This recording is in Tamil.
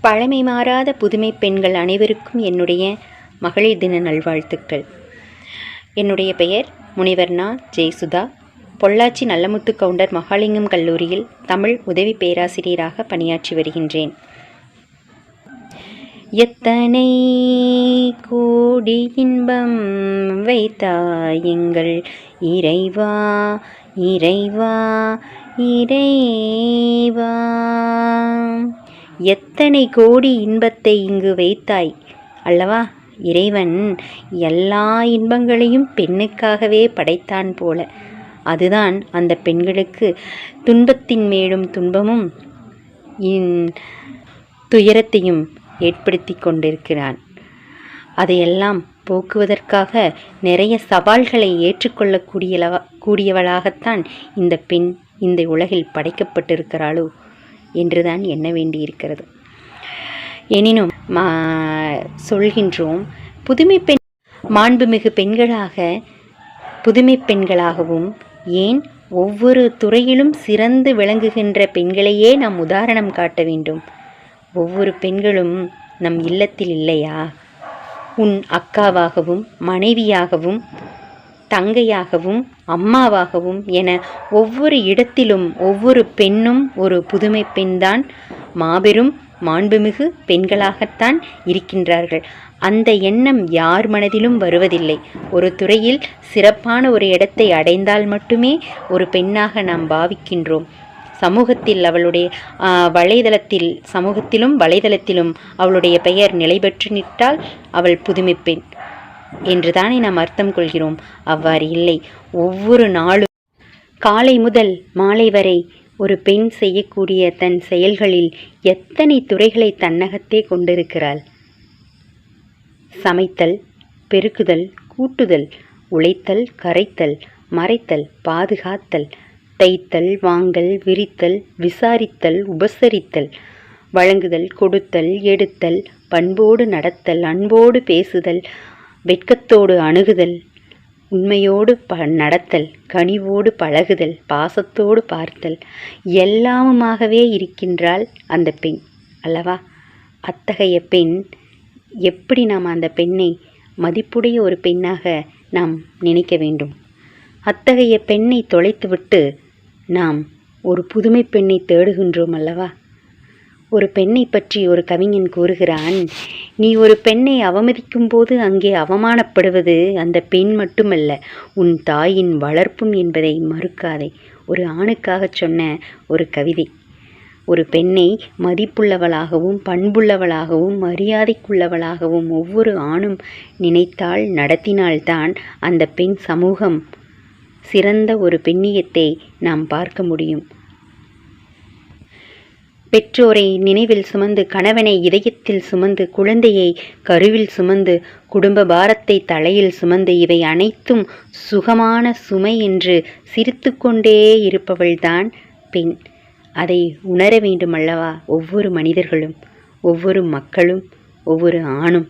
பழமை மாறாத புதுமை பெண்கள் அனைவருக்கும் என்னுடைய மகளிர் தின நல்வாழ்த்துக்கள். என்னுடைய பெயர் முனிவர்ணா ஜெயசுதா. பொள்ளாச்சி நல்லமுத்து கவுண்டர் மகாலிங்கம் கல்லூரியில் தமிழ் உதவி பேராசிரியராக பணியாற்றி வருகின்றேன். எத்தனை கோடி இன்பம் வைத்தாய் எங்கள் இறைவா இறைவா இறைவா? எத்தனை கோடி இன்பத்தை இங்கு வைத்தாய்? அல்லவா? இறைவன் எல்லா இன்பங்களையும் பெண்ணுக்காகவே படைத்தான் போல. அதுதான் அந்த பெண்களுக்கு துன்பத்தின் மேலும் துன்பமும் இன்- துயரத்தையும் ஏற்படுத்தி கொண்டிருக்கிறான். அதையெல்லாம் போக்குவதற்காக நிறைய சவால்களை ஏற்றுக்கொள்ளக்கூடியவ கூடியவளாகத்தான் இந்த பெண் இந்த உலகில் படைக்கப்பட்டிருக்கிறாளோ? என்றுதான் எண்ண வேண்டியிருக்கிறது. எனினும் மா சொல்கின்றோம் புதுமை பெண் மாண்புமிகு பெண்களாக புதுமை பெண்களாகவும் ஏன் ஒவ்வொரு துறையிலும் சிறந்து விளங்குகின்ற பெண்களையே நாம் உதாரணம் காட்ட வேண்டும். ஒவ்வொரு பெண்களும் நம் இல்லத்தில் இல்லையா? உன் அக்காவாகவும் மனைவியாகவும் தங்கையாகவும் அம்மாவாகவும் என ஒவ்வொரு இடத்திலும் ஒவ்வொரு பெண்ணும் ஒரு புதுமை பெண்தான். மாபெரும் மாண்புமிகு பெண்களாகத்தான் இருக்கின்றார்கள். அந்த எண்ணம் யார் மனதிலும் வருவதில்லை. ஒரு துறையில் சிறப்பான ஒரு இடத்தை அடைந்தால் மட்டுமே ஒரு பெண்ணாக நாம் பாவிக்கின்றோம். சமூகத்தில் அவளுடைய வலைதளத்தில் சமூகத்திலும் வலைதளத்திலும் அவளுடைய பெயர் நிலை பெற்று நிட்டால் அவள் புதுமை பெண் என்றுதானே நாம் அர்த்தம் கொள்கிறோம். அவ்வாறு இல்லை. ஒவ்வொரு நாளும் காலை முதல் மாலை வரை ஒரு பெண் செய்யக்கூடிய தன் செயல்களில் எத்தனை துறைகளை தன்னகத்தே கொண்டிருக்கிறாள்? சமைத்தல் பெருக்குதல் கூட்டுதல் உழைத்தல் கரைத்தல் மறைத்தல் பாதுகாத்தல் தைத்தல் வாங்கல் விரித்தல் விசாரித்தல் உபசரித்தல் வழங்குதல் கொடுத்தல் எடுத்தல் பண்போடு நடத்தல் அன்போடு பேசுதல் வெட்கத்தோடு அணுகுதல் உண்மையோடு ப நடத்தல் கனிவோடு பழகுதல் பாசத்தோடு பார்த்தல் எல்லாமுமாகவே இருக்கின்றாள் அந்த பெண் அல்லவா? அத்தகைய பெண் எப்படி நாம் அந்த பெண்ணை மதிப்புடைய ஒரு பெண்ணாக நாம் நினைக்க வேண்டும்? அத்தகைய பெண்ணை தொலைத்துவிட்டு நாம் ஒரு புதுமை பெண்ணை தேடுகின்றோம் அல்லவா? ஒரு பெண்ணை பற்றி ஒரு கவிஞன் கூறுகிறான் நீ ஒரு பெண்ணை அவமதிக்கும் போது அங்கே அவமானப்படுவது அந்த பெண் மட்டுமல்ல உன் தாயின் வளர்ப்பும் என்பதை மறுக்காதே. ஒரு ஆணுக்காக சொன்ன ஒரு கவிதை. ஒரு பெண்ணை மதிப்புள்ளவளாகவும் பண்புள்ளவளாகவும் மரியாதைக்குள்ளவளாகவும் ஒவ்வொரு ஆணும் நினைத்தால் நடத்தினால்தான் அந்த பெண் சமூகம் சிறந்த ஒரு பெண்ணியத்தை நாம் பார்க்க முடியும். பெற்றோரை நினைவில் சுமந்து கணவனை இதயத்தில் சுமந்து குழந்தையை கருவில் சுமந்து குடும்ப பாரத்தை தலையில் சுமந்து இவை அனைத்தும் சுகமான சுமை என்று சிரித்துக்கொண்டே இருப்பவள்தான் பெண். அதை உணர வேண்டுமல்லவா ஒவ்வொரு மனிதர்களும் ஒவ்வொரு மக்களும் ஒவ்வொரு ஆணும்?